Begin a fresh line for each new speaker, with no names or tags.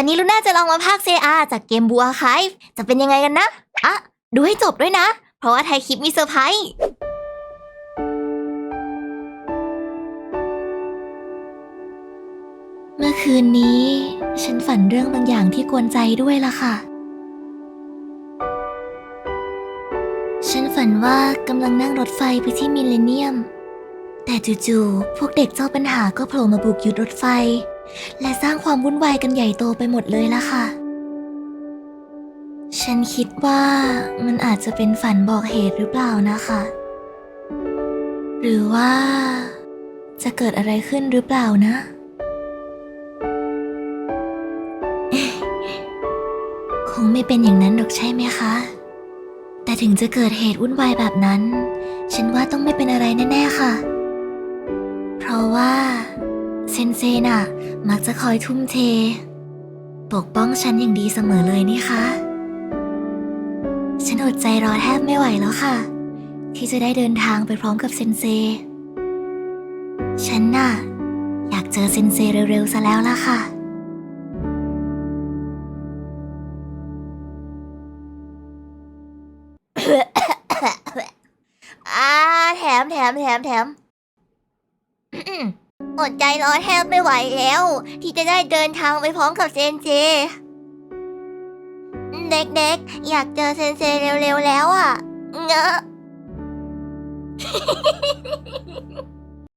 วันนี้ลูน่าจะลองมาพากย์ CR จากเกมบัวคายจะเป็นยังไงกันนะ อะ ดูให้จบด้วยนะ เพราะว่าไทยคลิปมีเซอร์ไพรส์เมื่อคืนนี้ ฉันฝันเรื่องบางอย่างที่กวนใจด้วยล่ะค่ะ ฉันฝันว่ากำลังนั่งรถไฟไปที่มิลเลนเนียม แต่จู่ๆพวกเด็กเจ้าปัญหาก็โผล่มาบุกยึดรถไฟ และสร้างความวุ่นวายกันใหญ่โตไปหมดเลยละค่ะ ฉันคิดว่ามันอาจจะเป็นฝันบอกเหตุหรือเปล่านะคะ หรือว่า จะเกิดอะไรขึ้นหรือเปล่านะ คงไม่เป็นอย่างนั้นหรอกใช่ไหมคะ แต่ถึงจะเกิดเหตุวุ่นวายแบบนั้น ฉันว่าต้องไม่เป็นอะไรแน่ ๆ ค่ะ เพราะว่า เซนเซน่ะ มักจะคอยทุ่มเท ปกป้องฉันอย่างดีเสมอเลยนี่คะฉันอดใจรอแทบไม่ไหวแล้วค่ะ ที่จะได้เดินทางไปพร้อมกับเซนเซ ฉันน่ะ อยากเจอเซนเซเร็วๆซะแล้วล่ะค่ะอ่าแถมแถมแถมแถม อดใจรอแทบไม่ไหวแล้ว ที่จะได้เดินทางไปพร้อมกับเซนเจ เด็กๆ อยากเจอเซนเซเร็วๆแล้วอะ เงอะ